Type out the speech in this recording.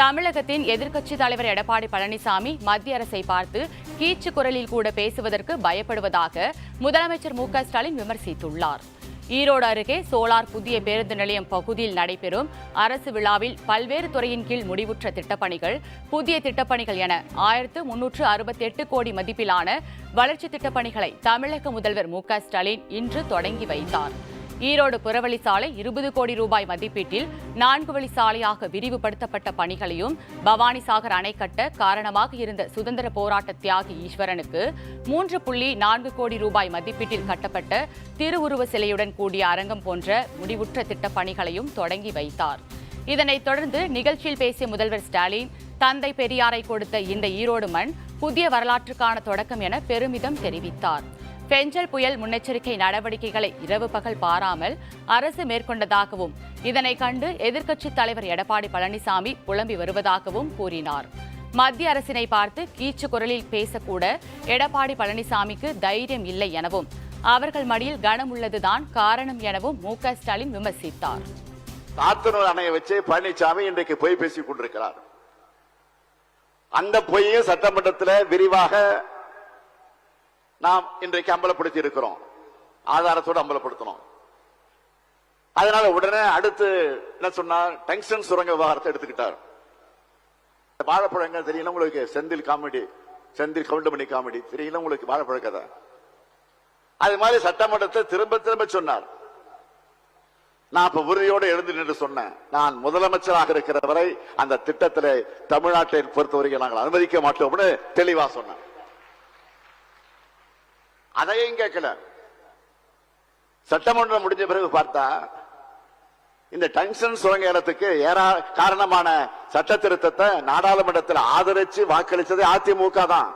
தமிழகத்தின் எதிர்க்கட்சி தலைவர் எடப்பாடி பழனிசாமி மத்திய அரசை பார்த்து கீச்சு குரலில் கூட பேசுவதற்கு பயப்படுவதாக முதலமைச்சர் மு ஸ்டாலின் விமர்சித்துள்ளார். ஈரோடு அருகே சோலார் புதிய பேருந்து நிலையம் பகுதியில் நடைபெறும் அரசு விழாவில் பல்வேறு துறையின் கீழ் முடிவுற்ற திட்டப்பணிகள் புதிய திட்டப்பணிகள் என ஆயிரத்து முன்னூற்று அறுபத்தெட்டு கோடி மதிப்பிலான வளர்ச்சி திட்டப்பணிகளை தமிழக முதல்வர் மு ஸ்டாலின் இன்று தொடங்கி வைத்தார். ஈரோடு புறவழி சாலை இருபது கோடி ரூபாய் மதிப்பீட்டில் நான்கு வழி சாலையாக விரிவுபடுத்தப்பட்ட பணிகளையும் பவானி சாகர் அணை கட்ட காரணமாக இருந்த சுதந்திர போராட்ட தியாகி ஈஸ்வரனுக்கு மூன்று புள்ளி நான்கு கோடி ரூபாய் மதிப்பீட்டில் கட்டப்பட்ட திருவுருவ சிலையுடன் கூடிய அரங்கம் போன்ற முடிவுற்ற திட்டப் பணிகளையும் தொடங்கி வைத்தார். இதனைத் தொடர்ந்து நிகழ்ச்சியில் பேசிய முதல்வர் ஸ்டாலின் தந்தை பெரியாரை கொடுத்த இந்த ஈரோடு மண் புதிய வரலாற்றுக்கான தொடக்கம் என பெருமிதம் தெரிவித்தார். பெஞ்சல் புயல் முன்னெச்சரிக்கை நடவடிக்கைகளை இரவு பகல் பாராமல் அரசு மேற்கொண்டதாகவும் இதனை கண்டு எதிர்க்கட்சித் தலைவர் எடப்பாடி பழனிசாமி புலம்பி வருவதாகவும் கூறினார். மத்திய அரசினை பார்த்து கீச்சு குரலில் பேசக்கூட எடப்பாடி பழனிசாமிக்கு தைரியம் இல்லை எனவும் அவர்கள் மடியில் கனம் உள்ளதுதான் காரணம் எனவும் மு ஸ்டாலின் விமர்சித்தார். சாத்தனூர் அணையை வச்சு பழனிசாமி இன்றைக்கு பொய் பேசிக் கொண்டிருக்கிறார். அந்த பொய்யும் சட்டமன்றத்தில் விரிவாக நாம் இன்றைக்கு அம்பலப்படுத்தி இருக்கிறோம் ஆதாரத்தோடு அம்பலப்படுத்தணும். அதனால உடனே அடுத்து என்ன சொன்னார்? டங்ஸ்டன் சுரங்க விவகாரத்தை எடுத்துக்கிட்டார். வாழைப்பழங்கள் தெரியல உங்களுக்கு? Senthil comedy Senthil Goundamani comedy. தெரியல உங்களுக்கு வாழைப்பழ கதை? அது மாதிரி சட்டமன்றத்தை திரும்ப திரும்ப சொன்னார். நான் இப்ப உறுதியோடு எழுந்து நின்று சொன்னேன். நான் முதலமைச்சராக இருக்கிற வரை அந்த திட்டத்தில் தமிழ்நாட்டை பொறுத்தவரைக்கும் நாங்கள் அனுமதிக்க மாட்டோம்னு தெளிவா சொன்னேன். அதையும் கேட்கல. சட்டமன்றம் முடிஞ்ச பிறகு பார்த்தா இந்த டங்ஷன் சுரங்க இடத்துக்கு ஏறா காரணமான சட்ட திருத்தத்தை நாடாளுமன்றத்தில் ஆதரிச்சு வாக்களிச்சது அதிமுக தான்.